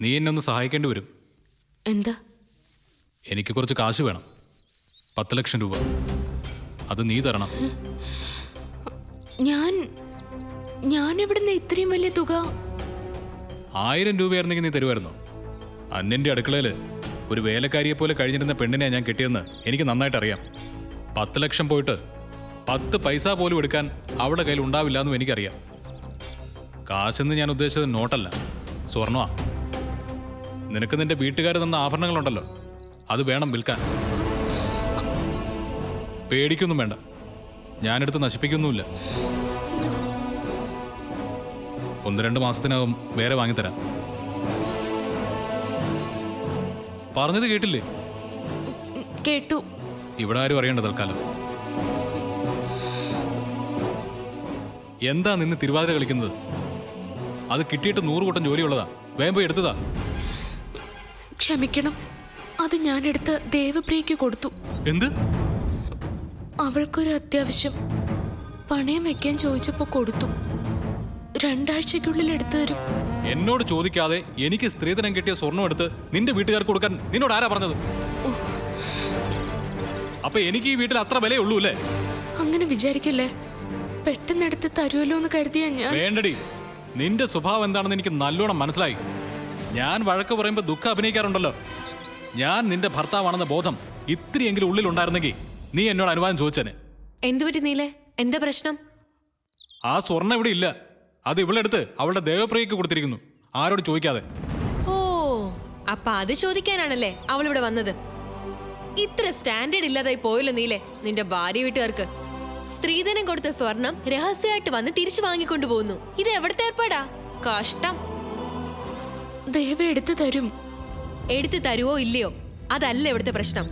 നീ എന്നെ ഒന്ന് സഹായിക്കേണ്ടി വരും. എന്താ? എനിക്ക് കുറച്ച് കാശ് വേണം. പത്ത് ലക്ഷം രൂപ. അത് നീ തരണം. ഞാൻ ഞാൻ എവിടുന്ന് ഇത്രയും വലിയ തുക ആയിരം രൂപയായിരുന്നെങ്കിൽ നീ തരുമായിരുന്നോ? അന്നെന്റെ അടുക്കളയിൽ ഒരു വേലക്കാരിയെ പോലെ കഴിഞ്ഞിരുന്ന പെണ്ണിനെ ഞാൻ കിട്ടിയെന്ന് എനിക്ക് നന്നായിട്ട് അറിയാം. പത്ത് ലക്ഷം പോയിട്ട് പത്ത് പൈസ പോലും എടുക്കാൻ അവളുടെ കയ്യിൽ ഉണ്ടാവില്ല എന്നും എനിക്കറിയാം. കാശെന്ന് ഞാൻ ഉദ്ദേശിച്ചത് നോട്ടല്ല. സ്വർണമാ നിനക്ക് നിന്റെ വീട്ടുകാർ തന്ന ആഭരണങ്ങളുണ്ടല്ലോ. അത് വേണം വിൽക്കാൻ. പേടിക്കൊന്നും വേണ്ട. ഞാനെടുത്ത് നശിപ്പിക്കൊന്നുമില്ല. ഒന്ന് രണ്ട് മാസത്തിനകം വേറെ വാങ്ങിത്തരാം. പറഞ്ഞത് കേട്ടില്ലേ? കേട്ടു. ഇവിടെ ആരും അറിയണ്ട തൽക്കാലം. എന്താ നിന്ന് തിരുവാതിര കളിക്കുന്നത്? അത് കിട്ടിയിട്ട് നൂറ് കൂട്ടം ജോലിയുള്ളതാ. വേഗം പോയി എടുത്തതാ. ക്ഷമിക്കണം. അത് ഞാനെടുത്ത് ദേവപ്രിയക്ക് കൊടുത്തു. എന്ത്? അവൾക്കൊരു അത്യാവശ്യം പണയം വെക്കാൻ ചോദിച്ചപ്പോ കൊടുത്തു. രണ്ടാഴ്ചക്കുള്ളിൽ എടുത്തു തരും. എന്നോട് ചോദിക്കാതെ എനിക്ക് സ്ത്രീധനം കിട്ടിയ സ്വർണം എടുത്ത് നിന്റെ വീട്ടുകാർക്ക് കൊടുക്കാൻ നിന്നോട് ആരാ പറഞ്ഞത്? അപ്പൊ എനിക്ക് ഈ വീട്ടിൽ അത്ര വിലയേ ഉള്ളൂ അല്ലേ? അങ്ങനെ വിചാരിക്കല്ലേ? പെട്ടെന്ന് എടുത്ത് തരുമല്ലോ എന്ന് കരുതിയാ ഞാൻ. വേണ്ടടി. നിന്റെ സ്വഭാവം എന്താണെന്ന് എനിക്ക് നല്ലോണം മനസ്സിലായി. ഞാൻ വഴക്ക് പറയുമ്പോൾ ദുഃഖം അഭിനയിക്കാറുണ്ടല്ലോ. ഞാൻ നിന്റെ ഭർത്താവാണെന്ന ബോധം ഇത്രയെങ്കിലും ഉള്ളിൽ ഉണ്ടായിരുന്നെങ്കിൽ നീ എന്നോട് അനുവാദം ചോദിച്ചേനെ. എന്തുപറ്റി നീലേ? എന്താ പ്രശ്നം? ആ സ്വർണം ഇവിടെ ഇല്ല. അത് ഇവളെടുത്ത് അവളുടെ ദേവപ്രിയക്ക് കൊടുത്തിരിക്കുന്നു. ആരോട് ചോദിക്കാതെ. ഓ അപ്പൊ അത് ചോദിക്കാനാണല്ലേ അവൾ ഇവിടെ വന്നത്. ഇത്ര സ്റ്റാൻഡേർഡ് ഇല്ലാതായി പോയല്ലോ നീലെ നിന്റെ ഭാര്യ വീട്ടുകാർക്ക്. സ്ത്രീധനം കൊടുത്ത സ്വർണം രഹസ്യമായിട്ട് വന്ന് തിരിച്ചു വാങ്ങിക്കൊണ്ടു പോകുന്നു ഇത് എവിടത്തെ ഏർപ്പാടാ? കഷ്ടം. ദേവ എടുത്തു തരും. എടുത്തു തരുവോ ഇല്ലയോ? അതല്ല ഇവിടുത്തെ പ്രശ്നം.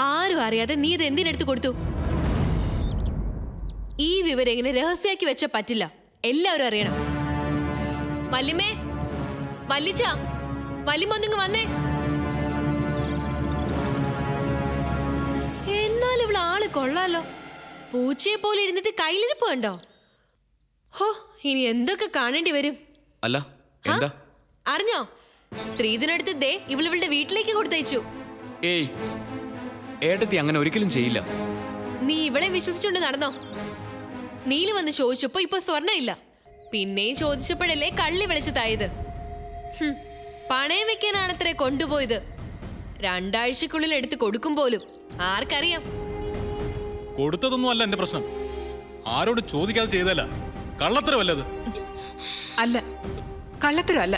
ആരും അറിയാതെ നീ ഇത് എന്തിനെടുത്ത് കൊടുത്തു? ഈ വിവരം ഇങ്ങനെ രഹസ്യമാക്കി വെച്ച പറ്റില്ല. എല്ലാവരും അറിയണം. വല്ലിമേ വല്ലിച്ച ഒന്നിങ്ങ് വന്നേ. എന്നാൽ ഇവിടെ ആൾ കൊള്ളാലോ. പൂച്ചയെ പോലെ ഇരുന്നിട്ട് കയ്യിലിരിപ്പ് കണ്ടോ? ഹോ ഇനി എന്തൊക്കെ കാണേണ്ടി വരും? അല്ല? എന്താ? അറിഞ്ഞോ? സ്ത്രീധനടുത്ത് ദേ ഇവളിവളുടെ വീട്ടിലേക്ക് കൊടുത്തയച്ചു. ഏയ് ഏട്ടത്തി അങ്ങനെ ഒരിക്കലും ചെയ്യില്ല. നീ ഇവളെ വിശ്വസിച്ചുകൊണ്ട് നടന്നോ? നീൽ വന്ന് ചോദിച്ചപ്പോ ഇപ്പൊ സ്വർണ ഇല്ല പിന്നെയും ചോദിച്ചപ്പോഴല്ലേ കള്ളി വിളിച്ചു തായത്. പണയം വെക്കാനാണത്രേ കൊണ്ടുപോയത്. രണ്ടാഴ്ചക്കുള്ളിൽ എടുത്ത് കൊടുക്കും പോലും. ആർക്കറിയാം? കൊടുത്തതൊന്നും അല്ല എന്റെ പ്രശ്നം. ആരോട് ചോദിക്കാതെ ചെയ്തല്ല കള്ളത്തരമല്ലത്. അല്ല കള്ളത്തരം അല്ല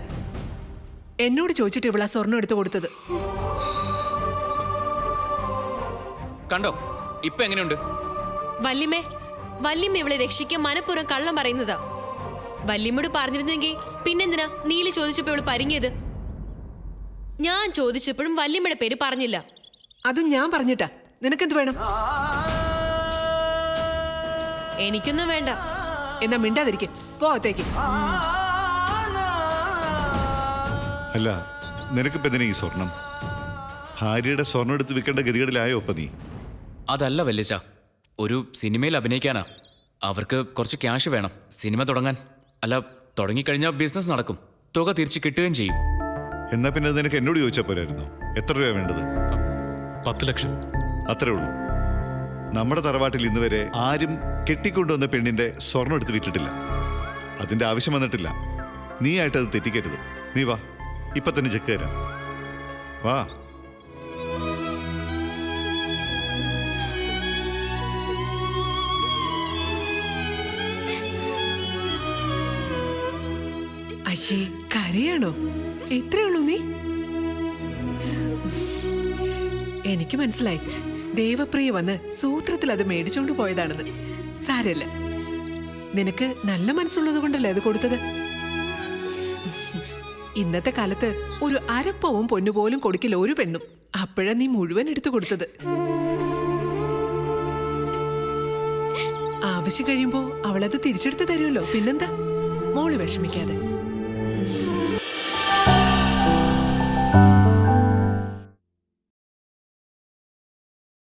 എന്നോട് ചോദിച്ചിട്ട് ഇവളാ സ്വർണം എടുത്തു കൊടുത്തത്. കണ്ടോ? ഇപ്പൊ എങ്ങനെയുണ്ട്? വല്യമ്മേ വല്യമ്മ ഇവളെ രക്ഷിക്കാൻ മനഃപൂർവം കള്ളം പറയുന്നതാ. വല്യമ്മയോട് പറഞ്ഞിരുന്നെങ്കിൽ പിന്നെന്തിനാ നീൽ ചോദിച്ചപ്പോ ഇവൾ പരിങ്ങിയത്? ഞാൻ ചോദിച്ചപ്പോഴും വല്യമ്മയുടെ പേര് പറഞ്ഞില്ല. അതും ഞാൻ പറഞ്ഞിട്ടാ. നിനക്കെന്ത് വേണം? എനിക്കൊന്നും വേണ്ട. എന്നാ മിണ്ടാതിരിക്കെ. പോകത്തേക്ക് അല്ല നിനക്കിപ്പോ എന്തിനാ ഈ സ്വർണം? ഭാര്യയുടെ സ്വർണം എടുത്ത് വിൽക്കേണ്ട ഗതികേടിലായോ ഇപ്പൊ നീ? അതല്ല വല്യച്ച ഒരു സിനിമയിൽ അഭിനയിക്കാനാ. അവർക്ക് കുറച്ച് ക്യാഷ് വേണം. സിനിമ തുടങ്ങാൻ. അല്ല തുടങ്ങിക്കഴിഞ്ഞാൽ ബിസിനസ് നടക്കും. തുക തിരിച്ചു കിട്ടുകയും ചെയ്യും. എന്നാ പിന്നെ അത് നിനക്ക് എന്നോട് ചോദിച്ചാൽ പോരായിരുന്നു? എത്ര രൂപ വേണ്ടത്? പത്ത് ലക്ഷം. അത്രേ ഉള്ളൂ. നമ്മുടെ തറവാട്ടിൽ ഇന്ന് വരെ ആരും കെട്ടിക്കൊണ്ടുവന്ന പെണ്ണിന്റെ സ്വർണം എടുത്ത് വിറ്റിട്ടില്ല. അതിന്റെ ആവശ്യം വന്നിട്ടില്ല. നീ ആയിട്ട് അത് തെറ്റിക്കരുത്. നീ വാ. ഇപ്പൊ തന്നെ ചെക്ക് തരാം. വാ. അയ്യേ കരയാണോ? എത്രയുള്ളൂ നീ? എനിക്ക് മനസ്സിലായി. ദേവപ്രിയ വന്ന് സൂത്രത്തിൽ അത് മേടിച്ചോണ്ട് പോയതാണെന്ന്. സാരല്ല നിനക്ക് നല്ല മനസ്സുള്ളത് കൊണ്ടല്ലേ അത് കൊടുത്തത്? ഇന്നത്തെ കാലത്ത് ഒരു അരപ്പവും പൊന്നുപോലും കൊടുക്കില്ല ഒരു പെണ്ണും. അപ്പോഴാ നീ മുഴുവൻ എടുത്തു കൊടുത്തത്. ആവശ്യം കഴിയുമ്പോ അവളത് തിരിച്ചെടുത്ത് തരുമല്ലോ. പിന്നെന്താ? മോൾ വിഷമിക്കാതെ.